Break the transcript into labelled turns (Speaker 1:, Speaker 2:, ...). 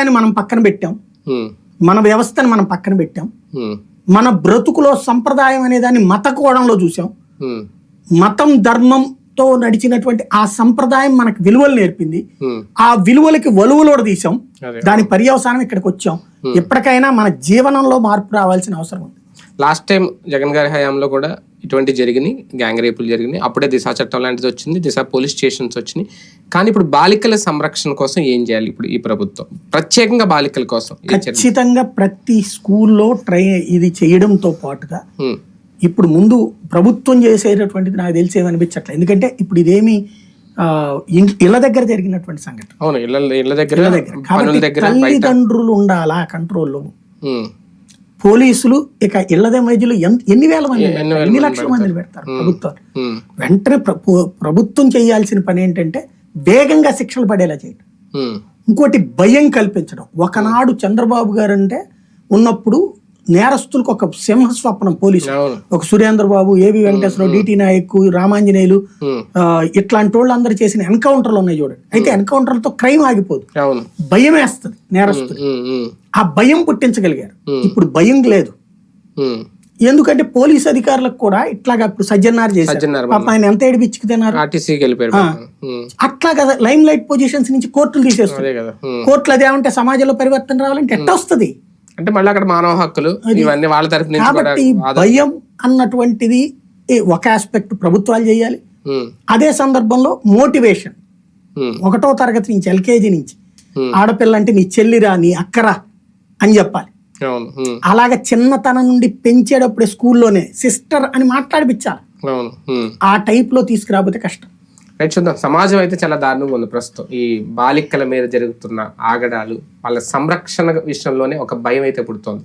Speaker 1: అని మనం పక్కన పెట్టాం. మన వ్యవస్థను మనం పక్కన పెట్టాం. మన బ్రతుకులో సంప్రదాయం అనే దాన్ని మత కోణంలో చూసాం మతం ధర్మంతో నడిచినటువంటి ఆ సంప్రదాయం మనకు విలువలు నేర్పింది. ఆ విలువలకి వలువలోడ తీసాం దాని పర్యవసానం ఇక్కడికి వచ్చాం. ఎప్పటికైనా మన జీవనంలో మార్పు రావాల్సిన అవసరం ఉంది.
Speaker 2: లాస్ట్ టైం జగన్ గారి హయాంలో కూడా ఇటువంటి జరిగినాయి గ్యాంగ్ రేపులు జరిగినాయి. అప్పుడే దిశ చట్టం లాంటిది వచ్చింది దిశ పోలీస్ స్టేషన్స్ వచ్చినాయి. కానీ ఇప్పుడు బాలికల సంరక్షణ కోసం ఏం చేయాలి ఇప్పుడు ఈ ప్రభుత్వం? ప్రత్యేకంగా బాలికల కోసం
Speaker 1: ఖచ్చితంగా ప్రతి స్కూల్లో ట్రై ఇది చేయడంతో పాటుగా ఇప్పుడు ముందు ప్రభుత్వం చేసేటటువంటిది నాకు తెలిసి ఏమనిపించట్లేదు ఎందుకంటే ఇప్పుడు ఇదేమి ఇళ్ళ దగ్గర జరిగినటువంటి సంఘటన.
Speaker 2: అవును ఇళ్ళ ఇళ్ళ దగ్గర
Speaker 1: తల్లిదండ్రులు ఉండాలా కంట్రోల్లో పోలీసులు ఇక ఇళ్ళ మధ్యలో ఎన్- ఎన్ని వేల మంది
Speaker 2: ఎన్ని
Speaker 1: లక్షల మందిని పెడతారు? ప్రభుత్వాలు వెంటనే ప్ర- ప్రభుత్వం చేయాల్సిన పని ఏంటంటే వేగంగా శిక్షలు పడేలా చేయడం ఇంకోటి భయం కల్పించడం. ఒకనాడు చంద్రబాబు గారు అంటే ఉన్నప్పుడు నేరస్తులకు ఒక సింహ స్వప్నం పోలీసు ఒక సురేంద్ర బాబు ఏబి వెంకటేశ్వరరావు డిటి నాయక్ రామాంజనేయులు ఇట్లాంటి వాళ్ళు అందరూ చేసిన ఎన్కౌంటర్లు ఉన్నాయి చూడండి. అయితే ఎన్కౌంటర్లతో క్రైమ్ ఆగిపోదు. భయం వేస్తుంది
Speaker 2: ఉమ్,
Speaker 1: ఆ భయం పుట్టించగలిగారు. ఇప్పుడు భయం లేదు. ఎందుకంటే పోలీస్ అధికారులకు కూడా ఇట్లాగా ఇప్పుడు సజ్జన్నారు చేశారు.
Speaker 2: సజ్జనార్
Speaker 1: పాప ఆయన ఎంత ఏడిపించుకు తిన్నారు? అట్లా కదా లైమ్ లైట్ పొజిషన్స్ నుంచి కోర్టులు తీసేస్తారు. కోర్టులు అదేమంటే సమాజంలో పరివర్తన రావాలంటే ఎట్ట వస్తుంది
Speaker 2: అంటే మళ్ళీ అక్కడ మానవ హక్కులు ఇవన్నీ వాళ్ళ తరపు నుంచి
Speaker 1: భయం అన్నటువంటిది ఒక ఆస్పెక్ట్ ప్రభుత్వాలు చేయాలి. అదే సందర్భంలో మోటివేషన్ ఒకటో తరగతి నుంచి ఎల్కేజీ నుంచి. ఆడపిల్ల అంటే నీ చెల్లిరా నీ అక్కరా అని చెప్పాలి. అలాగ చిన్నతనం నుండి పెంచేటప్పుడే స్కూల్లోనే సిస్టర్ అని మాట్లాడిపించాలి. ఆ టైప్లో తీసుకురాకపోతే కష్టం.
Speaker 2: రైట్ చూద్దాం. సమాజం అయితే చాలా దారుణంగా ఉంది ప్రస్తుతం. ఈ బాలికల మీద జరుగుతున్న ఆగడాలు వాళ్ళ సంరక్షణ విషయంలోనే ఒక భయం అయితే పుడుతోంది.